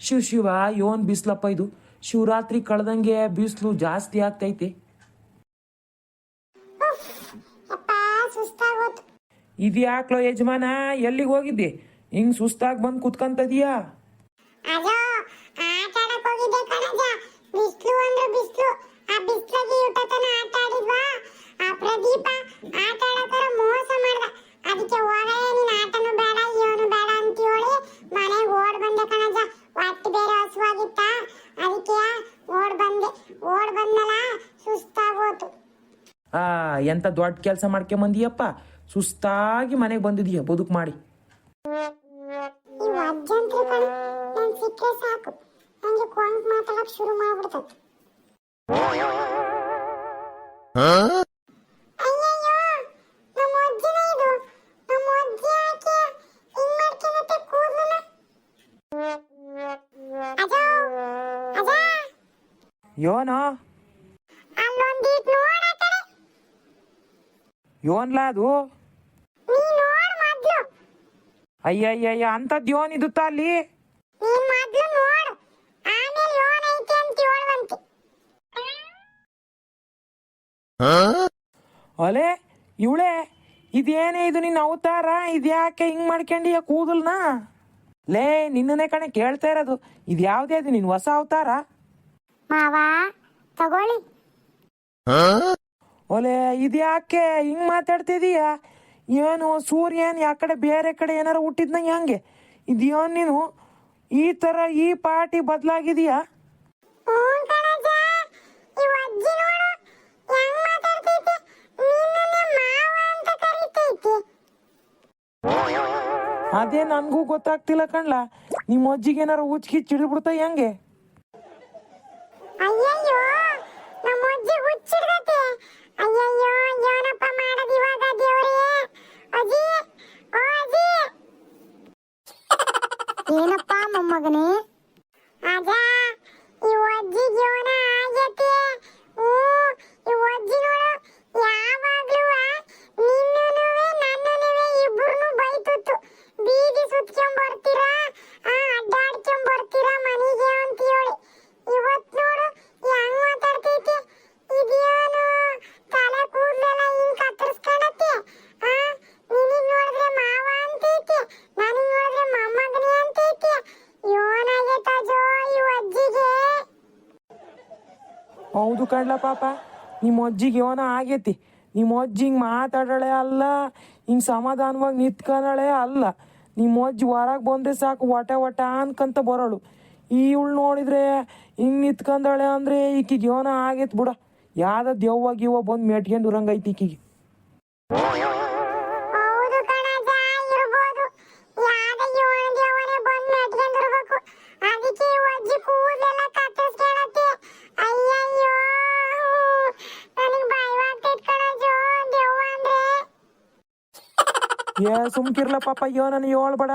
ಶಿವ ಶಿವ ಯೋನ್ ಬಿಸ್ಲಪ್ಪ ಇದು. ಶಿವರಾತ್ರಿ ಕಳೆದಂಗೆ ಬಿಸಿಲು ಜಾಸ್ತಿ ಆಗ್ತೈತಿ. ಇದ್ಯಾಕ್ಲೋ ಯಜಮಾನ ಎಲ್ಲಿಗೆ ಹೋಗಿದ್ದೆ? ಹಿಂಗ್ ಸುಸ್ತಾಗಿ ಬಂದು ಕುತ್ಕಂತದೀಯಾ ಅಜೋ ಆಟ ಆಡಕ್ ಹೋಗಿದ್ದೆ ಕಣಜ ಬಿಸ್ಲು ಅಂದ್ರೆ ಬಿಸ್ಲು ಆ ಬಿಸ್ಲಾಗಿ ಊಟತನ ಆಟ ಆಡಿದ್ವಾ ಆ ಪ್ರದೀಪ ಆಟ ಆಡಕ್ಕಾರ ಮೋಸ ಮಾಡ್ದ ಅದಕ್ಕೆ ಹೋಗಯ್ಯ ನೀನ್ ಆಟನು ಬೇಡ ಇವನು ಬೇಡ ಅಂತ ಹೇಳಿ ಮನೆಗೆ ಓಡ್ ಬಂದೆ ಕಣಜ ಹೊಟ್ಟೆ ಬೇರೆ ಹಸುವಾಗಿತ್ತ ಅದಕ್ಕೆ ಓಡ್ ಬಂದೆ ಓಡ್ ಬಂದಲ್ಲ ಸುಸ್ತಾಗೋತು ಎಂತ ದೊಡ್ಡ ಕೆಲಸ ಮಾಡ್ಕೊಂಬಂದಿಯಪ್ಪ ಸುಸ್ತಾಗಿ ಮನೆಗೆ ಬಂದಿದೀಯ? ಬದುಕು ಮಾಡಿ. ಈ ವಜ್ಜಂತ್ರಿ ಕಣ ನನ್ ಸಿಕ್ಕರೆ ಸಾಕು ನಂಗೆ ಕೊಂಕ್ ಮಾತಾಡಕ್ ಶುರು ಮಾಡ್ಬಿಡ್ತೈತಿ ಅಯ್ಯಯ್ಯೋ ನಮ್ಮ ಅಜ್ಜಿನ ಇದು ನಮ್ಮ ಅಜ್ಜಿ ಯಾಕೆ ಹಿಂಗ್ ಮಾಡ್ಕೊಂಡತ್ತೆ ಕೂದಲನ್ನ ಅಜೋ ಅಜ ಯೋನೋ ಅಲ್ಲೊಂದೀಟ್ ನೋಡ ಕಡೆ ಯೋನ್ಲಾ ಅದು ನೀ ನೋಡ್ ಮೊದ್ಲು. ಅಯ್ಯಯ್ಯಯ್ಯ ಅಂಥದ್ದು ಯೋನ್ ಇದು ಅಲ್ಲಿ? ನೀನ್ ಮೊದ್ಲು ನೋಡು. ಆಮೇಲೆ ಲೋನ್ ಐತೆ ಅಂತ ಹೇಳುವಂತೆ ಅಲೆ ಇವಳೆ ಇದೇನೇ ಇದು ನಿನ್ನ ಅವತಾರ? ಇದ್ಯಾಕೆ ಹಿಂಗ್ ಮಾಡ್ಕೊಂಡಿಯ ಕೂದಲ್ನ? ಲೇ ನಿನ್ನನೇ ಕಣೆ ಕೇಳ್ತಾ ಇರೋದು. ಇದು ಯಾವ್ದೇ ಅದು ನಿನ್ ಹೊಸ ಅವತಾರ? ಮಾವಾ ತಗೊಳ್ಳಿ. ಒಲೆ ಇದ್ಯಾಕೆ ಹಿಂಗ್ ಮಾತಾಡ್ತಿದೀಯ? ಏನು ಸೂರ್ಯನ್ ಯಾ ಕಡೆ ಬೇರೆ ಕಡೆ ಏನಾರ ಹುಟ್ಟಿದ್ನ ಹೆಂಗೆ? ಇದೇನ್ ನೀನು? ಈ ತರ ಈ ಪಾರ್ಟಿ ಬದಲಾಗಿದೆಯಾ? ಅದೇ ನನ್ಗೂ ಗೊತ್ತಾಗ್ತಿಲ್ಲ ಕಣ್ಲ. ನಿಮ್ಮ ಅಜ್ಜಿಗೆ ಏನಾರ ಉಚ್ಕಿ ಚಿಡಿಬಿಡ್ತಾ ಹೆಂಗೆ ಅಯ್ಯಯ್ಯೋ ನಮ್ಮ ಅಜ್ಜಿ ಹುಚ್ಚಿಡ್ದತೆ ಅಯ್ಯಯ್ಯೋ ಏನಪ್ಪ ಮಾಡೋದು ಇವಾಗ ದೇವ್ರೇ ಅಜ್ಜಿ ಓ ಅಜ್ಜಿ ಏನಪ್ಪ ಹೌದು ಕಣ್ಲ ಪಾಪ. ನಿಮ್ಮ ಅಜ್ಜಿಗೆ ಏನೋ ಆಗೈತಿ. ನಿಮ್ಮ ಅಜ್ಜಿ ಹಿಂಗೆ ಮಾತಾಡಳೆ ಅಲ್ಲ. ಹಿಂಗೆ ಸಮಾಧಾನವಾಗಿ ನಿಂತ್ಕೊಂಡಳೆ ಅಲ್ಲ. ನಿಮ್ಮ ಅಜ್ಜಿ ಹೊರಗೆ ಬಂದ್ರೆ ಸಾಕು ಒಟ ಒಟ ಅನ್ಕಂತ ಬರೋಳು. ಇವಳು ನೋಡಿದ್ರೆ ಹಿಂಗೆ ನಿಂತ್ಕೊಂಡಳೆ ಅಂದರೆ ಈಕಿಗೆ ಯೋನ ಆಗೈತೆ ಬಿಡ. ಯಾವ್ದ ದೆವ್ವ ಗಿವ್ವ ಬಂದು ಮೆಟ್ಕೊಂಡು ಇರಂಗೈತಿ ಈಕಿಗೆ. ಸುಮ್ಕಿರ್ಲ ಪಾಪ ಯೋನನ ಹೇಳ್ಬೇಡ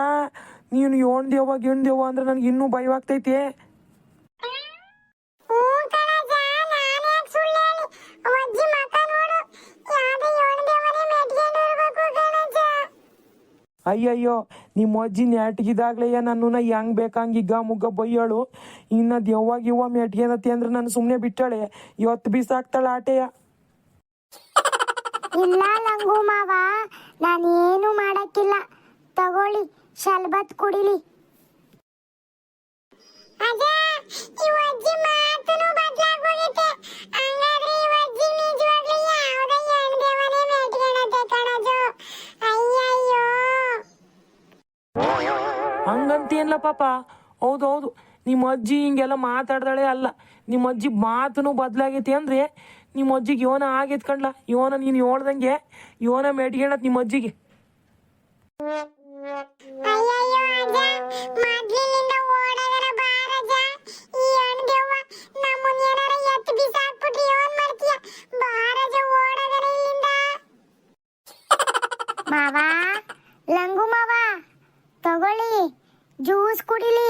ನೀನು ಏಳ್ ದೇವ ಗಿಣ್ ದೇವ ಅಂದ್ರೆ ನನಗೆ ಇನ್ನೂ ಭಯವಾಗ್ತೈತಿ ಅಯ್ಯಯ್ಯೋ ನಿಮ್ಮ ಅಜ್ಜಿ ನೆಟ್ಗಿದಾಗ್ಲೇ ನನ್ನನ್ನ ಹೆಂಗ್ ಬೇಕಂಗ್ ಈಗ ಮುಗ್ಗ ಬೈಯೋಳು. ಇನ್ನ ದೆವ್ವ ಗಿವ್ವ ಮೆಟ್ಗೆನತಿ ಅಂದ್ರೆ ನಾನು ಸುಮ್ಮನೆ ಬಿಟ್ಟಾಳೆ. ಇವತ್ತು ಬಿಸಾಕ್ತಾಳೆ ಆಟೆಯ. ಇಲ್ಲ ಲಂಗು ಮಾವ. ನಾನೇನು ಮಾಡಕ್ಕಿಲ್ಲ. ತಗೊಳ್ಳಿ ಶಲ್ಬತ್ ಕುಡಿಲಿ. ಹಂಗಂತೀನ್ಲ ಪಾಪ. ಹೌದು ಹೌದು ನಿಮ್ಮ ಅಜ್ಜಿ ಹಿಂಗೆಲ್ಲ ಮಾತಾಡ್ದಾಳೆ ಅಲ್ಲ. ನಿಮ್ಮ ಅಜ್ಜಿ ಮಾತನು ಬದಲಾಗೈತಿ ಅಂದ್ರೆ ನಿಮ್ಮ ಅಜ್ಜಿಗೆ ಯೋನ ಆಗಿ ಕಣ್ಲ ಯೋನ ನೀನು ಹೇಳ್ದಂಗೆ ಯೋನ ಮೆಟ್ಗೆಣತ್ ನಿಮ್ಮ ಅಜ್ಜಿಗೆ. ಮಾವ, ಲಂಗು ಮಾವಾ, ತಗೊಳ್ಳಿ, ಜ್ಯೂಸ್ ಕುಡಿಲಿ.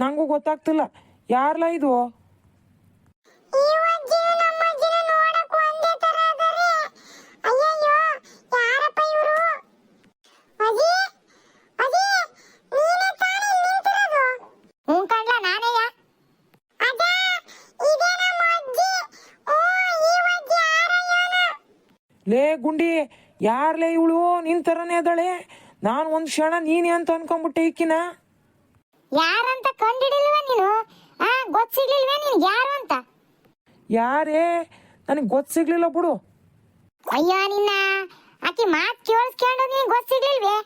ನಂಗೂ ಗೊತ್ತಾಗ್ತಿಲ್ಲ. ಯಾರಲ್ಲ ಇದು? ಲೇ ಗುಂಡಿ ಯಾರ್ಲೇ ಇವಳು ನಿನ್ ತರನೇ ಅದಳೆ? ನಾನು ಒಂದು ಕ್ಷಣ ನೀನೆ ಅಂತ ಅನ್ಕೊಂಡ್ಬಿಟ್ಟೆ ಇಕ್ಕಿನ ನೀನು ಗೊತ್ತಿರ್ಲಿಲ್ವೇ ನೀನ್ ಯಾರು ಅಂತ? ಯಾರೇ? ನನಗೆ ಗೊತ್ತು ಸಿಗ್ಲಿಲ್ಲ ಬಿಡು. ಅಯ್ಯೋ ನಿನ್ನ ಆಕಿ ಮಾತ್ ಕೇಳಿಸ್ಕೊಂಡು ನೀನ್ ಗೊತ್ತಿರ್ಲಿಲ್ವೇ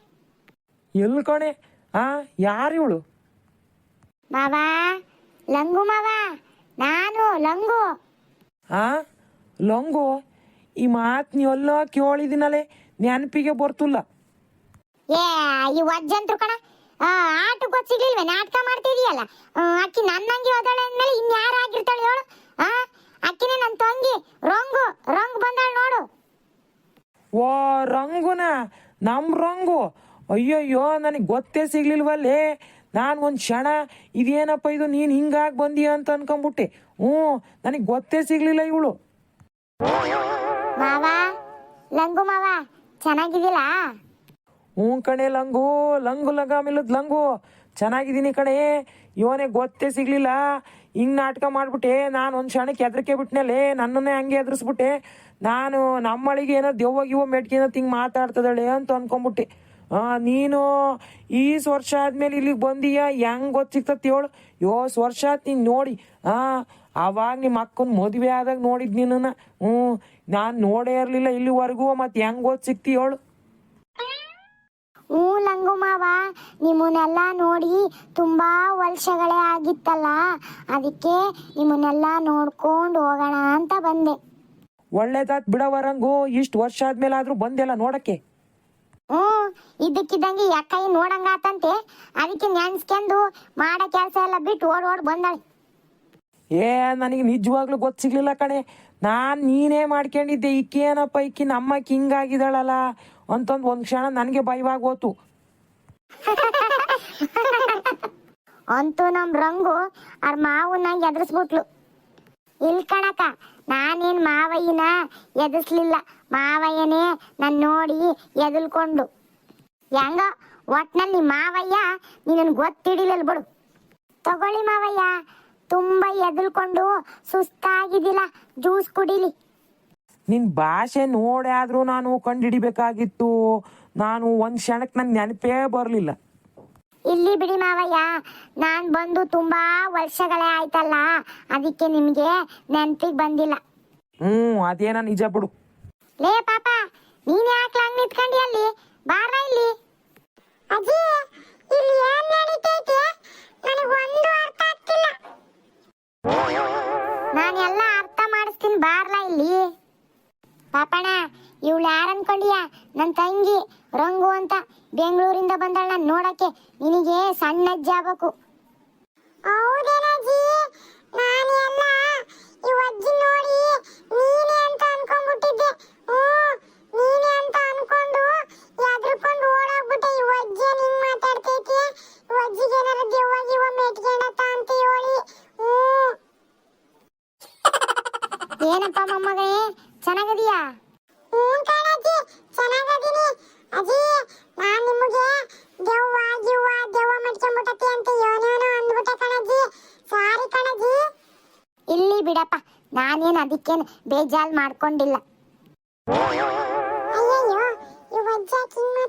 ಎಲ್ಲಿ ಕಣೆ? ಆ ಯಾರು ಇವಳು? ಮಾವ ಲಂಗು ಮಾವಾ ನಾನು ಲಂಗು. ಆ ಲಂಗು? ಈ ಮಾತ್ ನೀ ಎಲ್ಲೋ ಕೇಳಿದಿನಲೆ ನೆನಪಿಗೆ ಬರ್ತಿಲ್ಲ. ಏ ಈ ವಜ್ಜಂತ್ರು ಕಣ ಆ, ಆಟ ಗೊತ್ತಿರ್ಲಿಲ್ವೇ ನಾಟಕ ಮಾಡ್ತಿದೀಯಲ್ಲ? ಆ, ಆಕಿ ನನ್ನಂಗೆ ಹೋದಾಳೆ ಅಂದ್ಮೇಲೆ ಇನ್ಯಾರು ಆಗಿರ್ತಾಳೆ ಹೇಳು. ಆ ಅಕ್ಕಿನೇ ನನ್ನ ತಂಗಿ. ರಂಗು ರಂಗ್ ಬಂದಾಳ ನೋಡು. ಓ ರಂಗುನ? ನಮ್ಮ ರಂಗು. ಅಯ್ಯಯ್ಯೋ ನನಗೆ ಗೊತ್ತೇ ಸಿಗ್ಲಿಲ್ವಲ್ಲೇ? ನಾನು ಒಂದು ಕ್ಷಣ ಇದೇನಪ್ಪ ಇದು? ನೀನು ಹಿಂಗಾಗಿ ಬಂದೀಯ ಅಂತ ಅನ್ಕೊಂಬಿಟ್ಟೆ. ಹ್ಞೂ ನನಗೆ ಗೊತ್ತೇ ಸಿಗ್ಲಿಲ್ಲ ಇವಳು. ಮಾವ ಲಂಗು ಮಾವ ಚೆನ್ನಾಗಿದ್ದಿಲ್ಲ ಹ್ಞೂ ಕಣೆ ಲಂಗು ಲಂಗು ಲಗಾಮಿಲ್ಲದ ಲಂಗು. ಚೆನ್ನಾಗಿದ್ದೀನಿ ಕಣೆ. ಇವನೇ ಗೊತ್ತೇ ಸಿಗ್ಲಿಲ್ಲ. ಹಿಂಗ್ ನಾಟಕ ಮಾಡ್ಬಿಟ್ಟೆ. ನಾನು ಒಂದು ಕ್ಷಣಕ್ಕೆ ಹೆದರಿಕೆ ಬಿಟ್ನಲ್ಲೇ ನನ್ನನ್ನೇ ಹಂಗೆ ಎದುರಿಸ್ಬಿಟ್ಟೆ ನಾನು ನಮ್ಮಳಿಗೆ ಏನೋ ದೆವ್ವ ಗಿವ ಮೆಟ್ಕಿನ ಹಿಂಗೆ ಮಾತಾಡ್ತದಳೆ ಅಂತ ಅನ್ಕೊಂಬಿಟ್ಟೆ. ಆ, ನೀನು ಈ ವರ್ಷ ಆದ್ಮೇಲೆ ಇಲ್ಲಿಗೆ ಬಂದೀಯ? ಹೆಂಗ್ ಗೊತ್ತಿರ್ತತಿ ಹೇಳು. ಯೋ ವರ್ಷ ಆತ್ ನೀನ್ ನೋಡಿ. ಆ ಅವಾಗ ನಿಮ್ಮ ಅಕ್ಕನ ಮದುವೆ ಆದಾಗ ನೋಡಿದ್ ನಿನ್ನ ಹ್ಞೂ ನಾನು ನೋಡೇ ಇರಲಿಲ್ಲ ಇಲ್ಲಿವರೆಗೂ. ಮತ್ತೆ ಹೆಂಗ್ ಸಿಕ್ತಿ ಹೇಳು. ಲಂಗು ಮಾವ ನಿಮ್ಮನ್ನೆಲ್ಲ ನೋಡಿ ತುಂಬಾ ವರ್ಷಗಳೇ ಆಗಿತ್ತಲ್ಲ ಅದಕ್ಕೆ ನಿಮ್ಮನ್ನೆಲ್ಲ ನೋಡ್ಕೊಂಡು ಹೋಗೋಣ ಅಂತ ಬಂದೆ. ಒಳ್ಳೇದಾತ್ ಬಿಡವರಂಗು ಇಷ್ಟು ವರ್ಷ ಆದ್ಮೇಲೆ ಆದ್ರೂ ಬಂದೆಲ್ಲ ನೋಡಕ್ಕೆ. ಹ್ಞೂ ಇದ್ದಕ್ಕಿದ್ದಂಗೆ ಯಾಕೈ ನೋಡಂಗಾತಂತೆ ಅದಕ್ಕೆ ನೆನ್ಸ್ಕೊಂಡು ಮಾಡೋ ಕೆಲಸ ಎಲ್ಲ ಬಿಟ್ಟು ಓಡ್ ಓಡ್ ಬಂದಾಳೆ. ಏ ನನಗೆ ನಿಜವಾಗ್ಲೂ ಗೊತ್ತು ಸಿಗ್ಲಿಲ್ಲ ಕಣೆ. ನಾನ್ ನೀನೇ ಮಾಡ್ಕೊಂಡಿದ್ದೆ ಈಕೇನಪ್ಪ ಏನಪ್ಪ ಈಕಿ ನಮ್ಮ ಕಿಂಗ್ ಆಗಿದ್ದಾಳಲ್ಲ ಅಂತಂದು ಒಂದ್ ಕ್ಷಣ ನನಗೆ ಭಯವಾಗೋತು ಅಂತೂ ನಮ್ ರಂಗು ಅವ್ರ ಮಾವನ್ನ ಎದುರಿಸ್ಬಿಟ್ಲು. ಇಲ್ ಕಣಕ ನಾನೇನ್ ಮಾವಯ್ಯನ ಎದುರಿಸ್ಲಿಲ್ಲ. ಮಾವಯ್ಯನೇ ನನ್ ನೋಡಿ ಎದುಲ್ಕೊಂಡು ಹೆಂಗ, ಒಟ್ನಲ್ಲಿ ಮಾವಯ್ಯ ನೀನ್ ಗೊತ್ತಿಡಿಲಲ್ ಬಿಡು. ತಗೊಳ್ಳಿ ಮಾವಯ್ಯ, ತುಂಬಾ ಎದುಲ್ಕೊಂಡು ಸುಸ್ತಾಗಿದಿಲ್ಲ ಜ್ಯೂಸ್ ಕುಡಿಲಿ. ನಿನ್ ಭಾಷೆ ನೋಡಿ ಆದ್ರೂ ನಾನು ಕಂಡಿಡಿಬೇಕಾಗಿತ್ತು. ನಾನು ಒಂದ್ ಕ್ಷಣಕ್ಕೆ ನನ್ನ ನೆನಪೇ ಬರ್ಲಿಲ್ಲ. ಇಲ್ಲಿ ಬಿಡಿ ಮಾವಯ್ಯ ನಾನು ಬಂದು ತುಂಬಾ ವರ್ಷಗಳೇ ಆಯ್ತಲ್ಲ ಅದಕ್ಕೆ ನಿಮ್ಗೆ ನೆನಪಿಗೆ ಬಂದಿಲ್ಲ. ಹ್ಮ್ ಅದೇನ ನಿಜ ಬಿಡು. ಲೇ ಪಾಪ ನೀನ್ ಯಾಕೆ ಹಂಗ್ ನಿಂತ್ಕೊಂಡಿ ಅಲ್ಲಿ? ಬಾರ ಇಲ್ಲಿ. ಅಜ್ಜಿ ಇಲ್ಲಿ ಏನ್ ನಡೀತೈತೆ? ನನಗೆ ಒಂದು ಅರ್ಥ ಆಗ್ತಿಲ್ಲ. ನಾನು ಎಲ್ಲ ಅರ್ಥ ಮಾಡಿಸ್ತೀನಿ ಬಾರ್ಲ ಇಲ್ಲಿ. ಪಾಪಣ್ಣ ಇವಳು ಯಾರು ಅನ್ಕೊಂಡಿಯ? ನನ್ನ ತಂಗಿ. ರಂಗು ಅಂತ ಬೆಂಗಳೂರಿಂದ ಬಂದಳ ನಾನು ನೋಡಕ್ಕೆ ನಿನಗೆ ಸಣ್ಣ ಅಜ್ಜಿ ಆಗ್ಬೇಕು. ಹೌದೇನಜ್ಜಿ ನಾನು ಎಲ್ಲ ಈ ಅಜ್ಜಿ ನೋಡಿ ನೀನೇ ಅಂತ ಅನ್ಕೊಂಡ್ಬಿಟ್ಟಿದ್ದೆ. ಹ್ಞೂ ನೀನೇ ಅಂತ ಅನ್ಕೊಂಡು ಎದ್ರುಕೊಂಡು ಓಡೋಗ್ಬಿಟ್ಟೆ. ಈ ಅಜ್ಜಿ ಹಿಂಗ್ ಮಾತಾಡ್ತೈತಿ? ಈ ಅಜ್ಜಿಗೆ ಏನಾರ ದೆವ್ವ ಒಮ್ಮೆ ಮೆಟ್ಕೊಂಡತ್ತ ಅಂತ ಹೇಳಿ. ಹ್ಞೂ. ಏನಪ್ಪ ಮೊಮ್ಮಗೇ ಚೆನ್ನಾಗದಿಯಾ ಹ್ಞೂ ಕಣಜ್ಜಿ ಚೆನ್ನಾಗದೀನಿ ಅಜ್ಜಿ ನಾನ್ ನಿಮಗೆ ದೆವ್ವ ಗಿವ್ವ ದೆವ್ವ ಮಡ್ಕೊಂಡ್ಬಿಟ್ಟತಿ ಅಂತ ಏನೇನೋ ಅಂದ್ಬಿಟ್ಟೆ ಕಣಜ್ಜಿ ಸಾರಿ ಕಣಜ್ಜಿ ಇಲ್ಲಿ ಬಿಡಪ್ಪ ನಾನೇನು ಅದಕ್ಕೇನು ಬೇಜಾಲ್ ಮಾಡ್ಕೊಂಡಿಲ್ಲ. ಅಯ್ಯಯ್ಯೋ, ಈ ಈ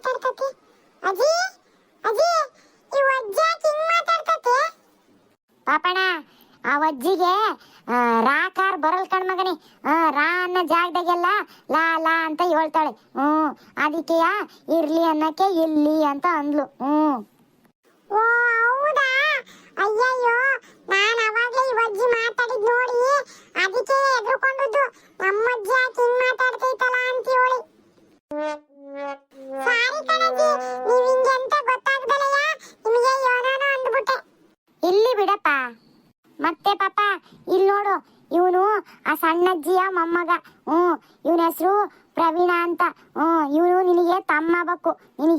ಪಾಪಣ್ಣ, ಆ ಅಜ್ಜಿಗೆ ರಾ ಕಾರ್ ಬರಲ್ ಕಣ್ ಮಗನಿ. ರಾ ಅನ್ನೋ ಜಾಗದಾಗೆಲ್ಲ ಲಾ ಲಾ ಅಂತ ಹೇಳ್ತಾಳೆ. ಹ್ಮ್ ಅದಕ್ಕೆ ಇರ್ಲಿ ಅನ್ನಕ್ಕೆ ಇಲ್ಲಿ ಅಂತ ಅಂದ್ಲು. ಹ್ಮ್ ಓ, ಹೌದಾ? ಅಯ್ಯಯ್ಯೋ ನಾನು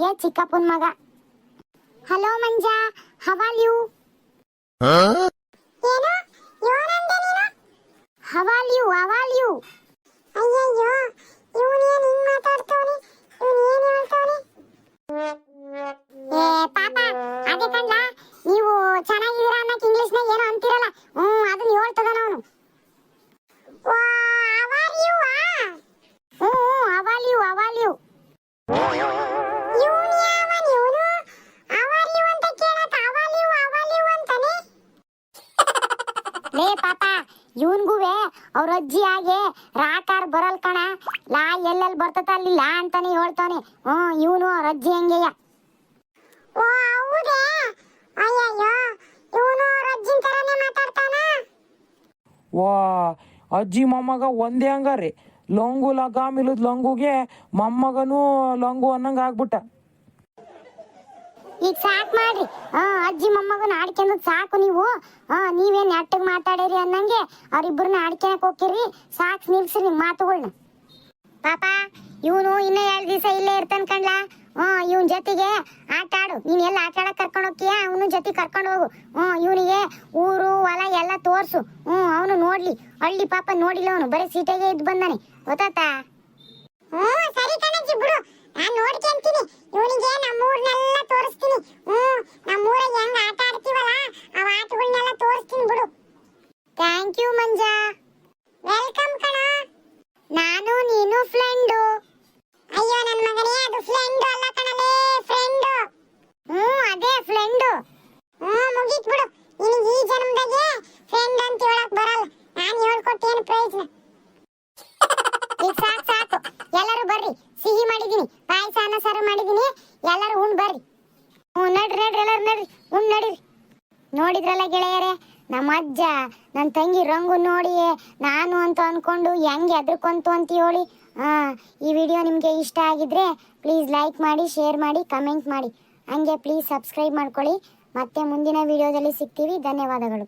ಇವನು ನಿನಗೆ ಚಿಕ್ಕಪ್ಪನ ಮಗ. ಹಲೋ ಮಂಜ ಹವಾಲ್ ಯು ಏನು? ಯೋನಂದೆ ನೀನು? ಹವಾಲ್ ಯು ಹವಾಲ್ ಯು ಅಯ್ಯಯ್ಯೋ ಇವನೇನು ಹಿಂಗ್ ಮಾತಾಡ್ತಾವನೆ? ಇವನು ಏನು ಹೇಳ್ತಾವನೆ? ಏ ಪಾಪ ಅದೇ ಕಂಡ ನೀವು ಚೆನ್ನಾಗಿದ್ದೀರಾ ಅನ್ನಕ್ಕೆ ಇಂಗ್ಲಿಷ್ನಾಗ ಏನೋ ಅಂತಿರಲ್ಲ. ಹ್ಞೂ ಅದನ್ನ ಹೇಳ್ತದಾನ ಅವನು ವಾ, ಅಜ್ಜಿ ಮೊಮ್ಮಗ ಒಂದೇ ಹಂಗಾರಿ. ಲೊಂಗು ಲಗಾಮಿಲದ ಲೊಂಗುಗೆ ಮೊಮ್ಮಗನೂ ಲೊಂಗು ಅನ್ನಂಗ ಆಗ್ಬಿಟ್ಟ. ಈಗ ಸಾಕ್ ಮಾಡ್ರಿ. ಆ, ಅಜ್ಜಿ ಮೊಮ್ಮಗನ ಆಡ್ಕೊಂಡ್ ಸಾಕು ನೀವು. ಹಾ ನೀವೇನ್ ನೆಟ್ಟಗ್ ಮಾತಾಡಿರಿ ಅನ್ನಂಗೆ ಅವ್ರಿಬ್ರನ್ನ ಆಡ್ಕೊಳಕ್ ಹೋಗ್ತಿರಿ ಸಾಕ್ ನಿಲ್ಸಿ ನಿಮ್ ಮಾತುಗಳ್ನ. ಪಾಪ, ಇವನು ಇನ್ನ ಎರಡು ದಿವಸ ಇಲ್ಲೇ ಇರ್ತಾನ ಕಣ್ಲಾ. ಹ್ಮ್ ಇವನ್ ಜೊತೆಗೆ ಆಟ ಆಡು ನೀನ್ ಎಲ್ಲ ಆಟ ಆಡಕ್ ಕರ್ಕೊಂಡು ಹೋಗ್ತೀಯ? ಅವನ ಜೊತೆ ಕರ್ಕೊಂಡು ಹೋಗು. ಹ್ಮ್, ಇವನಿಗೆ ಊರು, ಹೊಲ ಎಲ್ಲ ತೋರ್ಸು. ಹ್ಮ್, ಅವನು ನೋಡ್ಲಿ. ಹಳ್ಳಿ ಪಾಪ ನೋಡಿಲ್ಲ ಅವನು. ಬರೀ ಸೀಟೆಗೆ ಇದ್ ಬಂದಾನೆ. ಗೊತ್ತಾತಾ ಹ್ಮ್, ಸರಿ ಕಣಜ್ಜಿ, ಬಿಡು. ನಾನ್ ನೋಡ್ಕೊಂತೀನಿ ಇವನಿಗೆ ನಮ್ಮೂರ್ನೆಲ್ಲ ತೋರಿಸ್ತೀನಿ. ಹ್ಮ್, ನಮ್ಮೂರಾಗ ಹೆಂಗ್ ಆಟ ಆಡ್ತೀವಲ್ಲ, ಆ ಆಟಗಳನ್ನೆಲ್ಲ ತೋರಿಸ್ತೀನಿ ಬಿಡು ಥ್ಯಾಂಕ್ ಯು ಮಂಜಾ ವೆಲ್ಕಮ್ ಕಣ ನಾನು ನೀನು ಫ್ರೆಂಡು ಅಯ್ಯೋ ನನ್ನ ಮಗನೇ ಅದು ಫ್ರೆಂಡ್ ಅಲ್ಲ ಕಣಲೇ ಫ್ರೆಂಡು ಹ್ಮ್ ಅದೇ ಫ್ರೆಂಡು ಹ್ಮ್ ಮುಗೀತ್ ಬಿಡು ನಿನಗೆ ಈ ಜನ್ಮದಾಗೆ ಫ್ರೆಂಡ್ ಅಂತ ಹೇಳಕ್ ಬರಲ್ಲ ನಾನು ಹೇಳ್ಕೊಟ್ಟೇನು ಪ್ರಯೋಜನ ಈಗ ಸಾಕು ಸಾಕು ಎಲ್ಲರೂ ಬರ್ರಿ ಸಿಹಿ ಮಾಡಿದೀನಿ ಪಾಯಸ ಅನ್ನ ಸಾರು ಮಾಡಿದೀನಿ ಎಲ್ಲರೂ ಉಣ್ ಬರ್ರಿ ಹ್ಞೂ ನಡ್ರಿ ನಡ್ರಿ ಎಲ್ಲರೂ ನಡ್ರಿ ಉಣ್ ನಡೀರಿ ನೋಡಿದ್ರಲ್ಲ ಗೆಳೆಯರೇ ನಮ್ಮ ಅಜ್ಜ ನನ್ನ ತಂಗಿ ರಂಗು ನೋಡಿ ನಾನು ಅಂತ ಅಂದ್ಕೊಂಡು ಹೆಂಗೆ ಎದ್ರಕೊಂತು ಅಂತ ಹೇಳಿ. ಹಾಂ ಈ ವಿಡಿಯೋ ನಿಮಗೆ ಇಷ್ಟ ಆಗಿದ್ರೆ ಪ್ಲೀಸ್ ಲೈಕ್ ಮಾಡಿ ಶೇರ್ ಮಾಡಿ ಕಮೆಂಟ್ ಮಾಡಿ. ಹಂಗೆ ಪ್ಲೀಸ್ ಸಬ್ಸ್ಕ್ರೈಬ್ ಮಾಡ್ಕೊಳ್ಳಿ. ಮತ್ತೆ ಮುಂದಿನ ವಿಡಿಯೋದಲ್ಲಿ ಸಿಗ್ತೀವಿ. ಧನ್ಯವಾದಗಳು.